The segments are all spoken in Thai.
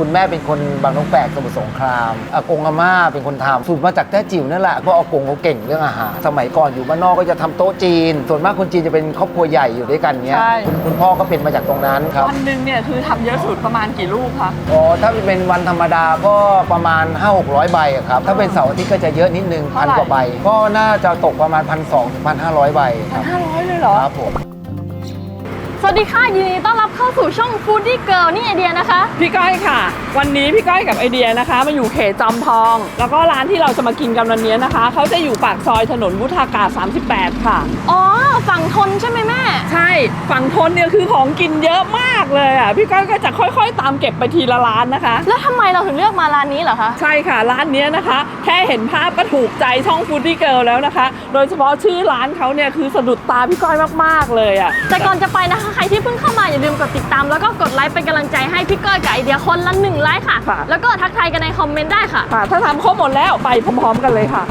คุณแม่เป็นคนบางนกแปลกสมุทรสงครามอากงอาม่าเป็นคนทำสูตรมาจากแต้จิ๋วนั่นแหละเพราะอากงเขาเก่งเรื่องอาหาร สมัยก่อนอยู่บ้านนอกก็จะทำโต๊ะจีน ส่วนมากคนจีนจะเป็นครอบครัวใหญ่อยู่ด้วยกันเนี้ยใช่ คุณคุณพ่อก็เป็นมาจากตรงนั้นครับวันหนึ่งเนี่ยคือทำเยอะสุดประมาณกี่ลูกคะ อ๋อถ้าเป็นวันธรรมดาก็ประมาณ 5 6 0 0 ใบอะครับ ถ้าเป็นเสาร์อาทิตย์ก็จะเยอะนิดนึงพันกว่าใบ ก็น่าจะตกประมาณพันสองถึงพันห้าร้อยใบครับห้าร้อยเลยเหรอ ครับผม สวัสดีค่ะ ยินดีต้อนรับเข้าสู่ช่อง Foodie Girl นี่ไอเดียนะคะ พี่ก้อยค่ะ วันนี้พี่ก้อยกับไอเดียนะคะมาอยู่เขตจอมทอง แล้วก็ร้านที่เราจะมากินกันวันนี้นะคะ เขาจะอยู่ปากซอยถนนวุฒากาศ 38 ค่ะ อ๋อ ฝั่งทนใช่ไหมแม่ ใช่ ฝั่งทนเนี่ยคือของกินเยอะมากเลยอะ พี่ก้อยก็จะค่อยๆ ตามเก็บไปทีละร้านนะคะ แล้วทำไมเราถึงเลือกมาร้านนี้เหรอคะ ใช่ค่ะ ร้านเนี้ยนะคะ แค่เห็นภาพก็ถูกใจช่องฟูดดี้เกิลแล้วนะคะ โดยเฉพาะชื่อร้านเขาเนี่ยคือสะดุดตาพี่ก้อยมากๆเลยอะ แต่ก่อนจะไปนะคะใครที่เพิ่งเข้ามาอย่าลืมกดติดตาม แล้วก็กดไลค์เป็นกำลังใจให้พี่ก้อยกับไอเดียคนละหนึ่งไลค์ค่ะ ค่ะ แล้วก็ทักทายกันในคอมเมนต์ได้ค่ะ ค่ะ ถ้าทำครบหมดแล้วไปพร้อมๆกันเลยค่ะ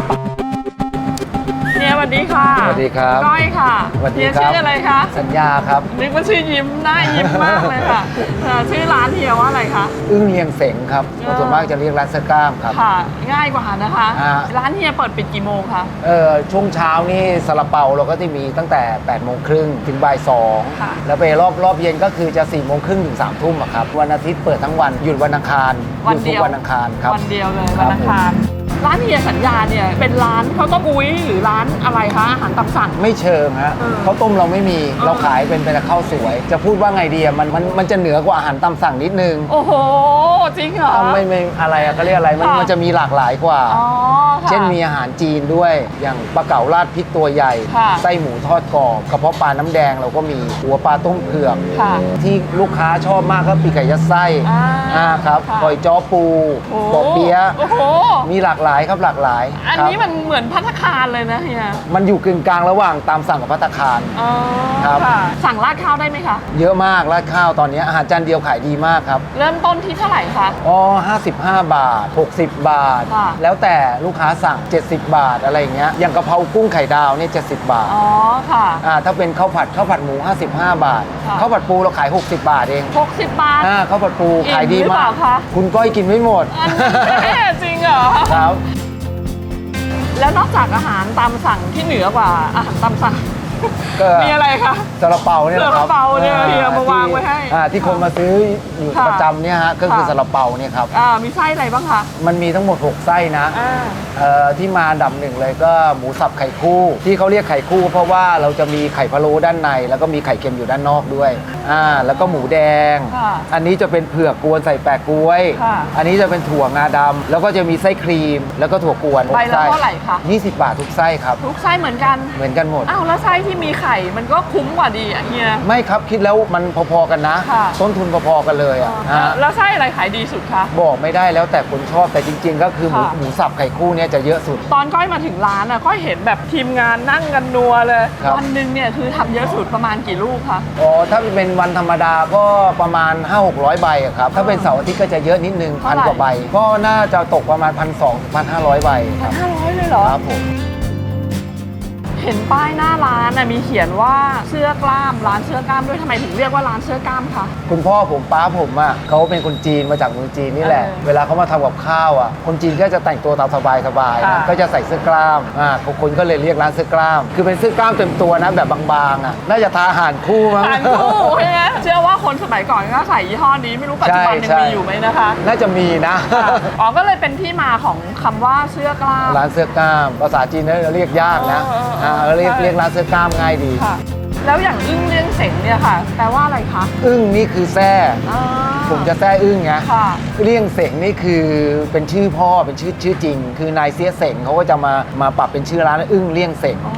เนี่ยสวัสดีค่ะสวัสดีครับก้อยค่ะสวัสดีเฮียครับชื่ออะไรคะสัญญาครับนึกว่าชื่อยิ้มหน้ายิ้มมากเลยค่ะเอ่อชื่อร้านเฮียว่าอะไรคะอึ้งเลียงเสงครับอ่าส่วนมากจะเรียกร้านเสอกล้ามครับค่ะ ง่ายกว่านะคะอ่าร้านเฮียเปิดปิดกี่โมงคะเออช่วงเช้านี่ซาลาเปาเราก็จะมีตั้งแต่8ปดโมงครึ่งถึงบ่ายสองค่ะแล้วไปรอบรอบเย็นก็คือจะ4ี่โมงครึ่งถึง3ามทุ่มอะครับวันอาทิตย์เปิดทั้งวันหยุดวันอังคารหวันยุดทุเดีกยววันอังคารครับวันเดียวเลยครัวับนอังคาร ร้านเฮียสัญญาเนี่ยเป็นร้านข้าวต้มอุ้ยหรือร้านอะไรคะอาหารตามสั่ง ไม่เชิงฮะเออ ข้าวต้มเราไม่มีเราขายเป็นเป็นข้าวสวย จะพูดว่าไงดีอะมันมันมันจะเหนือกว่าอาหารตามสั่งนิดนึงโอ้โห จริงเหรออะไม่ไม่อะไรอะก็เรียกอะไรมันค่ะ มันจะมีหลากหลายกว่า อ๋อค่ะ เช่นมีอาหารจีนด้วย อย่างปลาเก๋าราดพริกตัวใหญ่ ค่ะ ไส้หมูทอดกรอบกระเพาะปลาน้ำแดงเราก็มีหัวปลาต้มเผือก ค่ะ ที่ลูกค้าชอบมากก็ปีกไก่ยัดไส้อ่าอ่าครับค่ะ หอยจ้อปูโอ้ปอบเปี๊ยะ โอ้โห มีหลากหลายครับหลากหลายอันครับนี้มันเหมือนพัฒคารเลยนะเฮียมันอยู่กึ่งกลางระหว่างตามสั่งกับพัตตาคาร อ๋อครับ ค่ะ สั่งราดข้าวได้ไหมคะ เยอะมากราดข้าวตอนนี้อาหารจานเดียวขายดีมากครับเริ่มต้นที่เท่าไหร่คะ อ๋อ55 บาท 60 บาท ค่ะ แล้วแต่ลูกค้าสั่ง 70 บาทอะไรอย่างเงี้ยอย่างกะเพรากุ้งไข่ดาวเนี่ย70 บาทอ๋อค่ะอ่าถ้าเป็นข้าวผัดข้าวผัดหมู 55 บาทค่ะ ข้าวผัดปูเราขาย 60 บาทเอง60 บาท อ่าข้าวผัดปูอิ่มขายดีหรือเปมาล่าก คะ คุณก้อยกินไม่หมด อันนี้จริงเหรอ ครับ แล้วนอกจากอาหารตามสั่งที่เหนือกว่าอาหารตามสั่ง ก็มีอะไรคะซาลาเปาเนี่ยแหละครับซาลาเปาเนี่ยอ่เฮียมาวางไว้ให้อ่าที่คนมาซื้ออยู่ค่ะประจำเนี่ยฮะก็คือค่ะซาลาเปาเนี่ยครับอ่ามีไส้อะไรบ้างคะมันมีทั้งหมด 6 ไส้นะอ่าเอ่อที่มาอันดับหนึ่งเลยก็หมูสับไข่คู่ ที่เขาเรียกไข่คู่ เพราะว่าเราจะมีไข่พะโล้ด้านใน แล้วก็มีไข่เค็มอยู่ด้านนอกด้วยอ่าแล้วก็หมูแดงค่ะอันนี้จะเป็นเผือกกวนใส่แปะกล้วยค่ะอันนี้จะเป็นถั่วงาดำแล้วก็จะมีไส้ครีม แล้วก็ถั่วกวนใบละส้เท่าไหร่คะ20 บาททุกไส้ครับทุกไส้เหมือนกันเหมือนกันหมดอ้าวแล้วไส้ที่มีไข่มันก็คุ้มกว่าดีอะเฮีย ไม่ครับคิดแล้วมันพอๆกันนะ ค่ะ ต้นทุนพอๆกันเลยอะแล้วฮะแล้วไส้อะไรขายดีสุดคะ บอกไม่ได้แล้วแต่คนชอบแต่จริง ๆ ก็คือหมูค่ะ หมูสับไข่คู่เนี่ยจะเยอะสุด ตอนก้อยมาถึงร้านอะก้อยเห็นแบบทีมงานนั่งกันนัวเลย ครับ วันหนึ่งเนี่ยคือทำเยอะสุดประมาณกี่ลูกคะ อ๋อถ้าเป็นวันธรรมดาก็ประมาณ 5 6 0 0 ใบอะครับ ถ้าเป็นเสาร์อาทิตย์ก็จะเยอะนิดนึงพันเท่าไหร่ กว่าใบ ก็น่าจะตกประมาณพันสองพันห้าร้อยใบครับห้าร้อยเลยเหรอ ครับผม เห็นป้ายหน้าร้านน่ะมีเขียนว่าเสื้อกล้ามร้านเสื้อกล้ามด้วยทำไมถึงเรียกว่าร้านเสื้อกล้ามคะ คุณพ่อผมป้าผมอะเขาเป็นคนจีนมาจากเมืองจีนนี่แหละ เออเวลาเขามาทำกับข้าวอะ คนจีนก็จะแต่งตัวตามสบายสบายๆค่ะนะก็จะใส่เสื้อกล้ามอ่าคนก็เลยเรียกร้านเสื้อกล้าม คือเป็นเสื้อกล้ามเต็มตัวนะแบบบางๆอะน่าจะทาอาหารคู่มั้งทานคู่ใช่ไหมเชื่อว่าคนสมัยก่อนก็ใส่ยี่ห้อนี้ไม่รู้ปัจจุบันยังใช่ มีอยู่ไหมนะคะน่าจะมีนะ ค่ะอ๋อก็เลยเป็นที่มาของคำว่าเสื้อกล้าม ร้านเสื้อกล้าม ภาษาจีนเนี่ยเรียกยากนะเออเออเอออ่าเรียกใช่เรียกร้านเสื้อกล้ามง่ายดี ค่ะ แล้วอย่างอึ้งเลี้ยงเสงเนี่ยค่ะ แปลว่าอะไรคะอึ้งนี่คือแท้อ่าผมจะแท้อึ้งไงค่ะเลี่ยงเสงนี่คือเป็นชื่อพ่อเป็นชื่อชื่อจริง คือนายเสียเสงเขาก็จะมามาปรับเป็นชื่อร้านอึ้งเลี่ยงเสง อ๋อ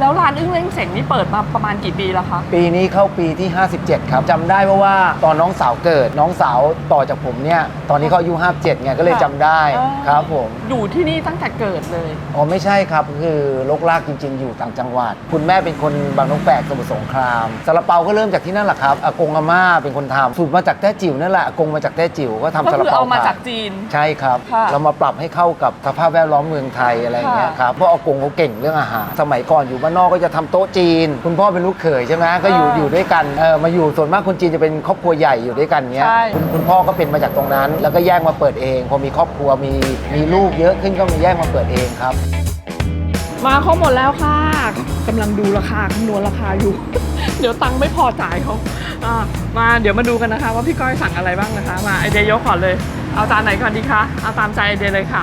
แล้วร้านอึ้งเลี้ยงเสงนี่เปิดมาประมาณกี่ปีแล้วคะ ปีนี้เข้าปีที่ 57 ครับจำได้เพราะว่าตอนน้องสาวเกิดน้องสาวต่อจากผมเนี่ยตอนนี้เขาอายุ57ไงก็เลยจำได้อ๋อ ครับผมอยู่ที่นี่ตั้งแต่เกิดเลย อ๋อไม่ใช่ครับคือลกลากจริง ๆ อยู่ต่างจังหวัด คุณแม่เป็นคนบางนกแปลกสมุทรสงครามซาลาเปาก็เริ่มจากที่นั่นแหละครับอากงอาม่าเป็นคนทำสูตรมาจากแต้จิ๋วนั่นแหละอากงมาจากแต้จิ๋วก็ทำก็ซาลาคือเปาเอามาขยจากจีน ใช่ครับ ค่ะเรามาปรับให้เข้ากับสภาพแวดล้อมเมืองไทยอะไรอย่างเงี้ยค่ะ ครับ เพราะอากงเขาเก่งเรื่องอาหาร สมัยก่อนอยู่บ้านบ้านนอกก็จะทำโต๊ะจีน คุณพ่อเป็นลูกเขยใช่ไหมก็อยู่อ่าอยู่ด้วยกันเออมาอยู่ส่วนมากคนจีนจะเป็นครอบครัวใหญ่อยู่ด้วยกันเนี้ยใช่คุณคุณพ่อก็เป็นมาจากตรงนั้น แล้วก็แยกมาเปิดเอง พอมีครอบครัวมีมีลูกเยอะขึ้นก็มีแยกมาเปิดเองครับ มาเขาหมดแล้วค่ะกำลังดูราคาคำนวณราคาอยู่ เดี๋ยวตังค์ไม่พอจ่ายเขาอ่ามาเดี๋ยวมาดูกันนะคะ ว่าพี่ก้อยสั่งอะไรบ้างนะคะ มาไอเดียยกก่อนเลย เอาจานไหนก่อนดีคะเอาตามใจไอเดียเลยค่ะ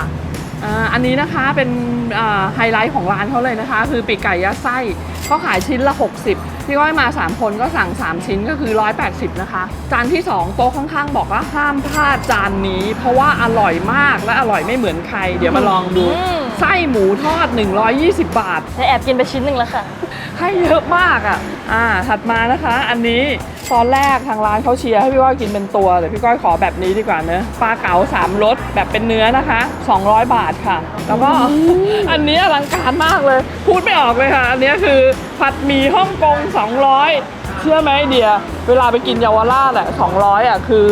อ่าอันนี้นะคะเป็นอ่าไฮไลท์ของร้านเขาเลยนะคะ คือปีกไก่ยัดไส้เขาขายชิ้นละ 60 พี่ก้อยมา 3 คนก็สั่ง 3 ชิ้นก็คือ 180 นะคะ จานที่ 2 โต๊ะข้างๆ บอกว่าห้ามพลาดจานนี้ เพราะว่าอร่อยมากและอร่อยไม่เหมือนใคร เดี๋ยวมาลองดูอืมไส้หมูทอด 120 บาทได้แอบกินไปชิ้นหนึ่งแล้วค่ะ ให้เยอะมากอะอ่าถัดมานะคะ อันนี้ ตอนแรกทางร้านเขาเชียร์ให้พี่ก้อยกินเป็นตัวแต่พี่ก้อยขอแบบนี้ดีกว่าเนอะปลาเก๋าสามรสแบบเป็นเนื้อนะคะ 200 บาทค่ะ แล้วก็อันนี้อลังการมากเลย พูดไม่ออกเลยค่ะ อันนี้คือผัดหมี่ฮ่องกง 200 เชื่อไหมเดีย เวลาไปกินเยาวราชอะ200อะคือ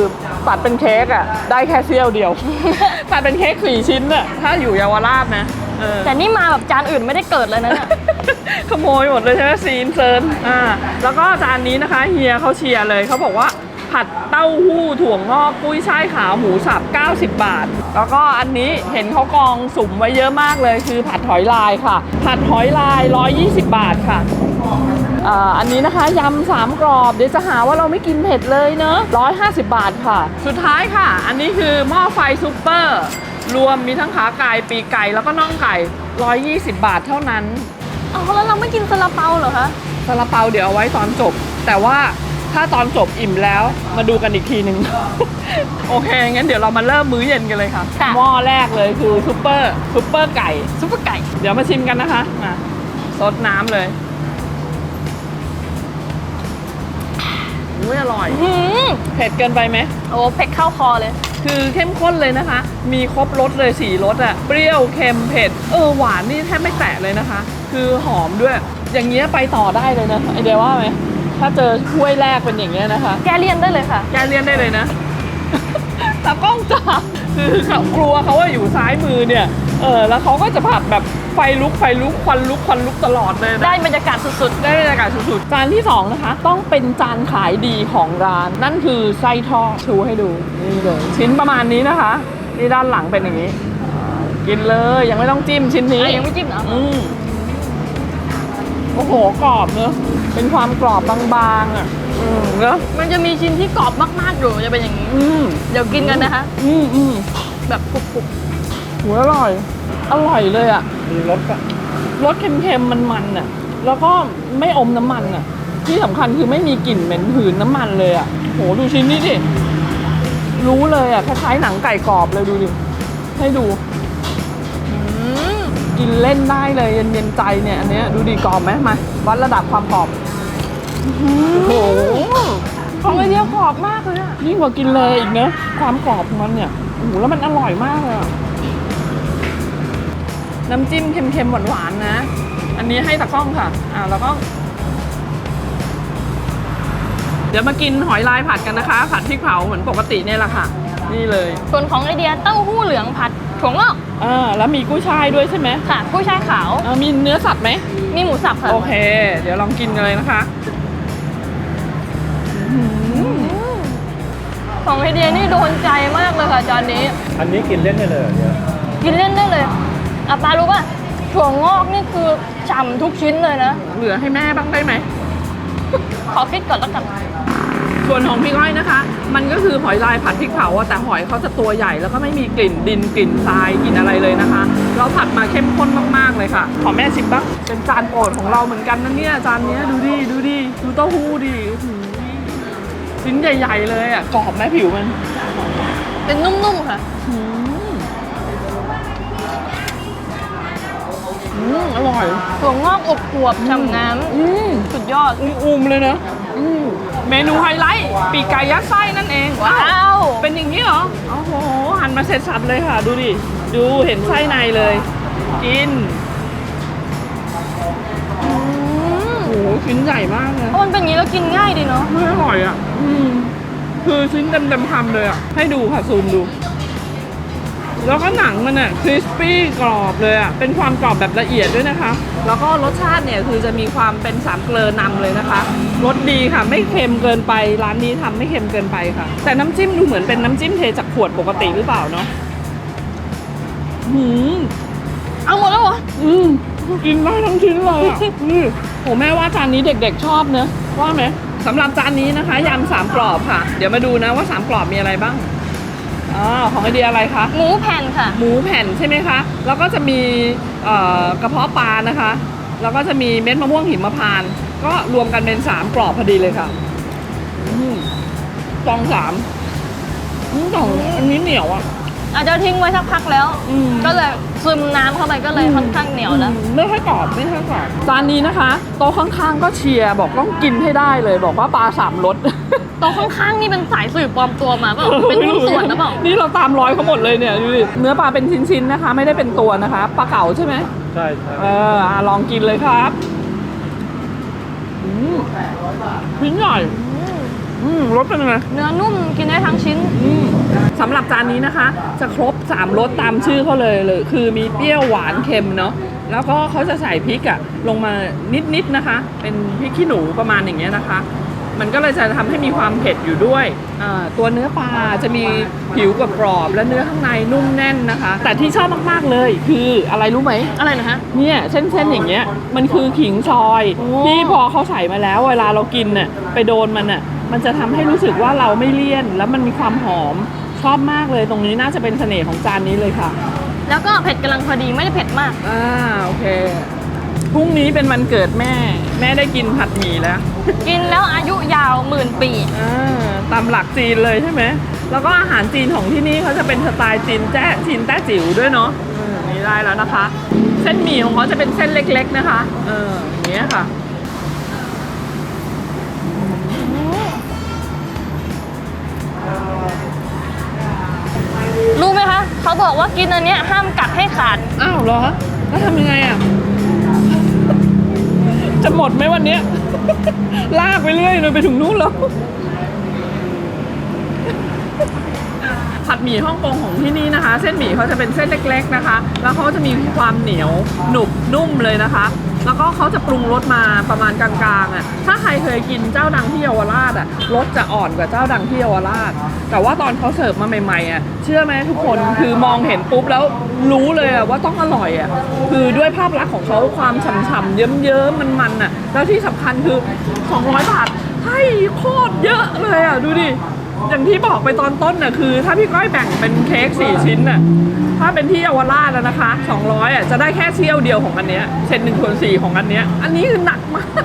ตัดเป็นเค้กอะได้แค่เสี้ยวเดียวตัดเป็นเค้กสี่ชิ้นอะถ้าอยู่เยาวราชนะเออแต่นี่มาแบบจานอื่นไม่ได้เกิดเลยนะเนี่ย ขโมยหมดเลยใช่ไหมซีนเซิร์นอ่าแล้วก็จานนี้นะคะเฮียเขาเชียร์เลยเขาบอกว่าผัดเต้าหู้ถั่วงอกกุ้ยช่ายขาวหมูสับ 90 บาท แล้วก็อันนี้เห็นเขากองสุ่มไว้เยอะมากเลยคือผัดหอยลายค่ะ ผัดหอยลาย 120 บาทค่ะอ่าอันนี้นะคะยำสามกรอบ เดี๋ยวจะหาว่าเราไม่กินเผ็ดเลยเนอะ150 บาทค่ะ สุดท้ายค่ะ อันนี้คือหม้อไฟซุปเปอร์ รวมมีทั้งขาไก่ปีกไก่แล้วก็น่องไก่ 120 บาทเท่านั้น อ๋อแล้วเราไม่กินซาลาเปาเหรอคะซาลาเปาเดี๋ยวเอาไว้ตอนจบ แต่ว่าถ้าตอนจบอิ่มแล้วมาดูกันอีกทีหนึ่ง โอเค งั้นเดี๋ยวเรามาเริ่มมื้อเย็นกันเลยค่ะ ค่ะ หม้อแรกเลยคือซุปเปอร์ซุปเปอร์ไก่ ซุปเปอร์ไก่เดี๋ยวมาชิมกันนะคะ มาซดน้ำเลยอุ้ยอร่อย หืมเผ็ดเกินไปไหม โอ้เผ็ดเข้าคอเลย คือเข้มข้นเลยนะคะ มีครบรสเลยสี่รสอะเปรี้ยว เค็ม เผ็ด เออ หวานนี่แทบไม่แตะเลยนะคะ คือหอมด้วย อย่างเงี้ยไปต่อได้เลยนะไอเดียว่าไหมถ้าเจอถ้วยแรกเป็นอย่างเงี้ยนะคะ แกเลี่ยนได้เลยค่ะ แกเลี่ยนได้เลยนะตากล้องจ้าคือเขากลัวเขาว่าอยู่ซ้ายมือเนี่ย เออแล้วเขาก็จะผัดแบบไฟลุกไฟลุกควันลุกควันลุกตลอดเลยนะได้บรรยากาศสุดได้บรรยากาศสุดๆ จานที่2นะคะ ต้องเป็นจานขายดีของร้าน นั่นคือไส้ทอดชูให้ดูนี่เลยชิ้นประมาณนี้นะคะ นี่ด้านหลังเป็นอย่างนี้อ่ากินเลยยังไม่ต้องจิ้มชิ้นๆนี้อะยังไม่จิ้มเหรออืม โอ้โหกรอบเนอะเป็นความกรอบบางๆอะอืมเนอะมันจะมีชิ้นที่กรอบมากๆอยู่จะเป็นอย่างนี้ อืมเดี๋ยวกินกันนะคะ อืมอืมแบบกรุบหัวอร่อย อร่อยเลยอะมีรสอะรสเค็มๆมันๆอะ แล้วก็ไม่อมน้ำมันอะ ที่สำคัญคือไม่มีกลิ่นเหม็นหืนน้ำมันเลยอะโหดูชิ้นนี้ดิรู้เลยอะคล้ายๆหนังไก่กรอบเลยดูดิให้ดูๆอืม กินเล่นได้เลยเย็นๆใจเนี่ยอันเนี้ยดูดีกรอบไหมมาวัดระดับความกรอบโอ้โหของไอเดียกรอบมากเลยอะยิ่งกว่ากินเลยอีกเนอะความกรอบของมันเนี่ยโอ้โหแล้วมันอร่อยมากเลยอะน้ำจิ้มเค็มๆหวานๆนะ อันนี้ให้ตะกล้องค่ะ อ่าแล้วก็ เดี๋ยวมากินหอยลายผัดกันนะคะ ผัดพริกเผาเหมือนปกติเนี่ยแหละค่ะ นี่เลย ส่วนของไอเดียเต้าหู้เหลืองผัดถั่วงอกอ่าแล้วมีกุ้ยช่ายด้วยใช่ไหมค่ะกุ้ยช่ายขาวอ่ามีเนื้อสัตว์ไหมมีหมูสับค่ะโอเค เดี๋ยวลองกินกันเลยนะคะของไอเดียนี่โดนใจมากเลยค่ะจานนี้ อันนี้กินเล่นได้เลยเนี่ยกินเล่นได้เลยอะปารู้ป่ะถั่วงอกนี่คือฉ่ำทุกชิ้นเลยนะ เหลือให้แม่บ้างได้ไหม ขอคิดก่อนแล้วกัน ส่วนของพี่ก้อยนะคะ มันก็คือหอยลายผัดพริกเผาอะแต่หอยเขาจะตัวใหญ่แล้วก็ไม่มีกลิ่นดินกลิ่นทรายกลิ่นอะไรเลยนะคะ เราผัดมาเข้มข้นมากๆเลยค่ะขอแม่ชิมบ้างเป็นจานโปรดของเราเหมือนกันนะเนี่ยจานเนี้ยดูดิดูดิดูเต้าหู้ดิอื้อหือชิ้นใหญ่ ๆ เลยอะกรอบไหมผิวมัน เป็นนุ่มๆค่ะ มอืมอร่อยถั่วงอกอบอวบฉ่ำน้อืมำสุดยอด อุ้มๆเลยนะอืมเมนูไฮไลท์ปีกไก่ยัดไส้นั่นเองว้าว เป็นอย่างนี้เหรอโอ้โหหันมาเสร็จสับเลยค่ะ ดูดิ ดูเห็นไส้ในเลย กินอืมโอ้โหชิ้นใหญ่มากเลยเพราะมันเป็นอย่างนี้แล้วกินง่ายดีเนาะ ไม่อร่อยอะ อืม คือชิ้นเต็มเต็มๆคำเลยอะ ให้ดูค่ะซูมดูด แล้วก็หนังมันอะคริสปี้กรอบเลยอะ เป็นความกรอบแบบละเอียดด้วยนะคะ แล้วก็รสชาติเนี่ยคือจะมีความเป็นสามเกลอนำเลยนะคะ รสดีค่ะ ไม่เค็มเกินไป ร้านนี้ทำไม่เค็มเกินไปค่ะ แต่น้ำจิ้มดูเหมือนเป็นน้ำจิ้มเทจากขวดปกติหรือเปล่าเนาะหืมเอาหมดแล้วเหรอ อืมกินได้ทั้งชิ้นเลยอะนี่โหแม่ว่าจานนี้เด็กๆชอบเนอะว่าไหมสำหรับจานนี้นะคะยำสามกรอบค่ะ เดี๋ยวมาดูนะว่าสามกรอบมีอะไรบ้าง อ๋อของไอเดียอะไรคะ หมูแผ่นค่ะ หมูแผ่นใช่ไหมคะ แล้วก็จะมีเอ่อกระเพาะปลานะคะ แล้วก็จะมีเม็ดมะม่วงหิมพานต์ก็รวมกันเป็นสามกรอบพอดีเลยค่ะอืมกล่องสามอืมกล่องอันนี้เหนียวอะ อาจจะทิ้งไว้สักพักแล้ว อืม ก็เลยซึมน้ำเข้าไปก็เลยค่อนข้างเหนียวแล้ว อืมไม่ค่อยกรอบไม่ค่อยกรอบจานนี้นะคะ โต๊ะข้างๆก็เชียร์บอกต้องกินให้ได้เลย บอกว่าปลาสามรส โต๊ะข้างๆนี่เป็นสายสืบปลอมตัวมาเปล่าเป็นหุ้นส่วนหรือเปล่า นี่เราตามร้อยเขาหมดเลยเนี่ยดูดิเนื้อปลาเป็นชิ้นๆนะคะ ไม่ได้เป็นตัวนะคะปลาเก๋าใช่ไหมใช่ใช่ เอออะลองกินเลยครับอืมชิ้นใหญ่อืมรสเป็นยังไงเนื้อนุ่มกินได้ทั้งชิ้น อืม สำหรับจานนี้นะคะ จะครบ 3รสตามชื่อเขาเลยเลย คือมีเปรี้ยวหวานเค็มเนาะแล้วก็เขาจะใส่พริกอะลงมานิดๆนะคะ เป็นพริกขี้หนูประมาณอย่างเงี้ยนะคะ มันก็เลยจะทำให้มีความเผ็ดอยู่ด้วยอ่าตัวเนื้อปลาจะมีผิวกับกรอบและเนื้อข้างในนุ่มแน่นนะคะ แต่ที่ชอบมากๆเลย คืออะไรรู้ไหม อะไรนะฮะเนี่ยเส้นๆอย่างเงี้ยมันคือขิงซอยโอ้ ที่พอเขาใส่มาแล้ว เวลาเรากินน่ะไปโดนมันน่ะมันจะทำให้รู้สึกว่าเราไม่เลี่ยน แล้วมันมีความหอม ชอบมากเลยตรงนี้น่าจะเป็นเสน่ห์ของจานนี้เลยค่ะ แล้วก็เผ็ดกำลังพอดีไม่ได้เผ็ดมาก อ่าโอเค พรุ่งนี้เป็นวันเกิดแม่ แม่ได้กินผัดหมี่แล้ว กินแล้วอายุยาวหมื่นปี อ่าตามหลักจีนเลยใช่ไหม แล้วก็อาหารจีนของที่นี่เขาจะเป็นสไตล์จีนแจ้จีนแต้จิ๋วด้วยเนาะอืมนี่ได้แล้วนะคะ เส้นหมี่ของเขาจะเป็นเส้นเล็ก ๆ นะคะ เอออย่างเงี้ยค่ะ เขาบอกว่ากินอันเนี้ยห้ามกัดให้ขาดอ้าวเหรอแล้วทำยังไงอะ จะหมดไหมวันเนี้ย ลากไปเรื่อยเลยไปถึงนู้นแล้ว ผัดหมี่ฮ่องกงของที่นี่นะคะ เส้นหมี่เขาจะเป็นเส้นเล็ก ๆนะคะ แล้วเขาจะมีความเหนียวหนุบนุ่มเลยนะคะ แล้วก็เขาจะปรุงรสมาประมาณกลางๆอะถ้าใครเคยกินเจ้าดังที่เยาวราชอะรสจะอ่อนกว่าเจ้าดังที่เยาวราช แต่ว่าตอนเขาเสิร์ฟมาใหม่ๆอะเชื่อไหมทุกคนคือมองเห็นปุ๊บแล้วรู้เลยอะว่าต้องอร่อยอะคือด้วยภาพลักษณ์ของเขาความฉ่ำๆเยิ้มๆมันๆอะแล้วที่สำคัญคือ 200 บาทให้โคตรเยอะเลยอะดูดิ อย่างที่บอกไปตอนต้นน่ะคือ ถ้าพี่ก้อยแบ่งเป็นเค้ก4ชิ้นน่ะถ้าเป็นที่เยาวราชแล้วนะคะ200อะจะได้แค่เซี่ยวเดียวของอันเนี้ยเศษหนึ่งส่วนสี่ของอันเนี้ยอันนี้คือหนักมาก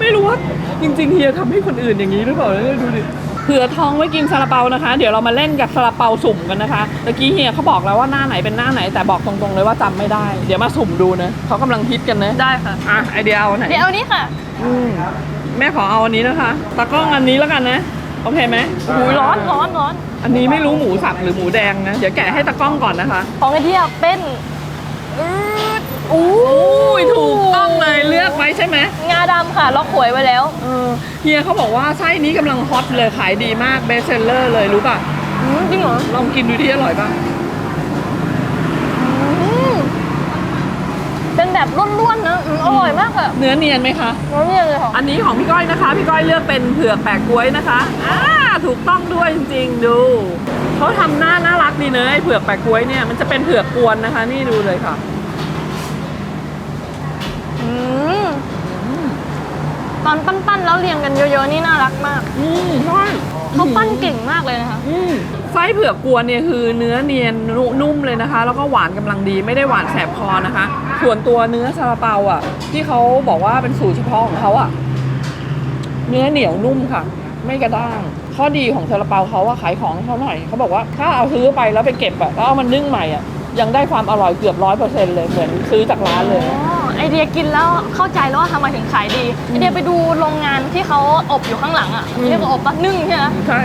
ไม่รู้ว่าจริงๆเฮียทำให้คนอื่นอย่างนี้หรือเปล่าเนี่ยดูดิเผื่อทองไว้กินซาลาเปานะคะ เดี๋ยวเรามาเล่นกับซาลาเปาสุ่มกันนะคะตะกี้เฮียเขาบอกแล้วว่าหน้าไหนเป็นหน้าไหนแต่บอกตรงๆเลยว่าจำไม่ได้ เดี๋ยวมาสุ่มดูนะเขากำลังฮิตกันนะได้ค่ะ อะไอเดียเอาอันไหนเดี๋ยวเอานี้ค่ะอืมแม่ขอเอาอันนี้นะคะตากล้องอันนี้แล้วกันนะ โอเคไหมหูร้อนร้อนร้อนอันนี้ไม่รู้หมูสับหรือหมูแดงนะ เดี๋ยวแกะให้ตากล้องก่อนนะคะ ของไอเดียเป็นอืดอู้อุ้ยถูกต้องเลยเลือกไว้ใช่ไหมงาดำค่ะ ล็อกหวยไว้แล้ว เออเฮียเขาบอกว่าไส้นี้กำลังฮอตเลยขายดีมากเบสเซลเลอร์เลยรู้ป่ะ อืมจริงเหรอ ลองกินดูที่อร่อยป่ะ อืมเป็น แบบร่วนๆนะอืมอร่อยมากอะเนื้อเนียนไหมคะ น้ำเนี่ยเลยค่ะอันนี้ของพี่ก้อยนะคะ พี่ก้อยเลือกเป็นเผือกแปะกล้วยนะคะอ่าถูกต้องด้วยจริงๆดูเขาทำหน้าน่ารักดีเนอะไอ้เผือกแปะกล้วยเนี่ยมันจะเป็นเผือกกวนนะคะ นี่ดูเลยค่ะ อืมตอนปั้นๆแล้วเรียงกันเยอะๆนี่น่ารักมากอืมใช่เขาปั้นเก่งมากเลยนะคะ อืมไส้เผือกกวนเนี่ยคือเนื้อเนียนนุนุ่มเลยนะคะ แล้วก็หวานกำลังดีไม่ได้หวานแสบคอนะคะ ส่วนตัวเนื้อซาลาเปาอะ ที่เขาบอกว่าเป็นสูตรเฉพาะของเขาอะ เนื้อเหนียวนุ่มค่ะ ไม่กระด้าง ข้อดีของซาลาเปาเขาว่าขายของเขาหน่อยเขาบอกว่าถ้าเอาซื้อไปแล้วไปเก็บอะแล้วเอามันนึ่งใหม่อะยังได้ความอร่อยเกือบร้อยเปอร์เซ็นต์เลยเหมือนซื้อจากร้านเลย อ๋อไอเดียกินแล้วเข้าใจแล้วว่าทำไมถึงขายดีไอเดียไปดูโรงงานที่เขาอบอยู่ข้างหลังอะอืม เรียกว่าอบปะนึ่งใช่ไหมใช่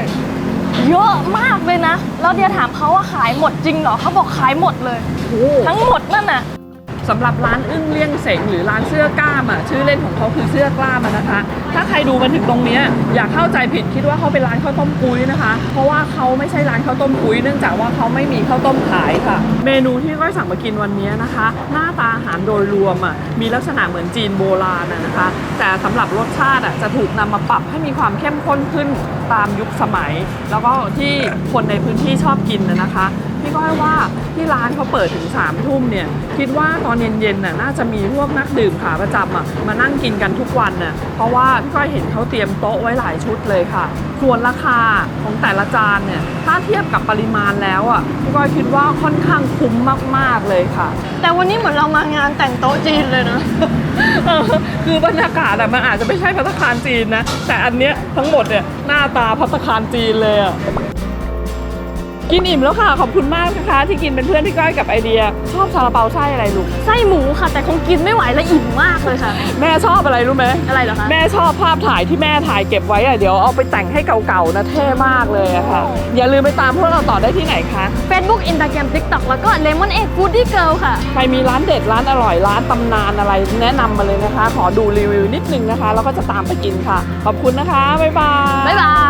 เยอะมากเลยนะแล้วเดียถามเขาว่าขายหมดจริงเหรอเขาบอกขายหมดเลยโอ้ทั้งหมดนั่นน่ะ สำหรับร้านอึ้งเลี่ยงเสงหรือร้านเสื้อกล้ามอะชื่อเล่นของเขาคือเสื้อกล้ามนะคะ ถ้าใครดูมาถึงตรงนี้อย่าเข้าใจผิดคิดว่าเขาเป็นร้านข้าวต้มกุ้ยนะคะ เพราะว่าเขาไม่ใช่ร้านข้าวต้มกุ้ยเนื่องจากว่าเขาไม่มีข้าวต้มขายค่ะ เมนูที่ก้อยสั่งมากินวันนี้นะคะ หน้าตาอาหารโดยรวมอะมีลักษณะเหมือนจีนโบราณนะคะ แต่สำหรับรสชาติอะจะถูกนำมาปรับให้มีความเข้มข้นขึ้นตามยุคสมัย แล้วก็ที่คนในพื้นที่ชอบกินนะคะ พี่ก้อยว่าที่ร้านเขาเปิดถึง3ามทุ่มเนี่ยคิดว่าตอนเย็นๆน่ะน่าจะมีพวกนักดื่มขาประจำอะมานั่งกินกันทุกวันน่ะเพราะว่าพี่ก้อยเห็นเขาเตรียมโต๊ะไว้หลายชุดเลยค่ะ ส่วนราคาของแต่ละจานเนี่ยถ้าเทียบกับปริมาณแล้วอะพี่ก้อยคิดว่าค่อนข้างคุ้มมากๆเลยค่ะ แต่วันนี้เหมือนเรามางานแต่งโต๊ะจีนเลยนะเออคือบรรยากาศอะมันอาจจะไม่ใช่พัตตาคารจีนนะแต่อันเนี้ยทั้งหมดเนี่ยหน้าตาพัตตาคารจีนเลยอะ กินอิ่มแล้วค่ะ ขอบคุณมากนะคะ ที่กินเป็นเพื่อนพี่ก้อยกับไอเดีย ชอบซาลาเปาไส้อะไรลูก ไส้หมูค่ะ แต่คงกินไม่ไหวและอิ่มมากเลยค่ะ แม่ชอบอะไรรู้ไหมอะไรเหรอคะแม่ชอบภาพถ่ายที่แม่ถ่ายเก็บไว้อะเดี๋ยวเอาไปแต่งให้เก่าๆนะเท่มากเลยอะค่ะ อย่าลืมไปตามพวกเราต่อได้ที่ไหนคะ Facebook Instagram TikTok แล้วก็ Lemon Egg Foodie Girl ค่ะ ใครมีร้านเด็ดร้านอร่อยร้านตำนานอะไร แนะนำมาเลยนะคะ ขอดูรีวิวนิดนึงนะคะแล้วก็จะตามไปกินค่ะ ขอบคุณนะคะบ๊ายบายบ๊ายบาย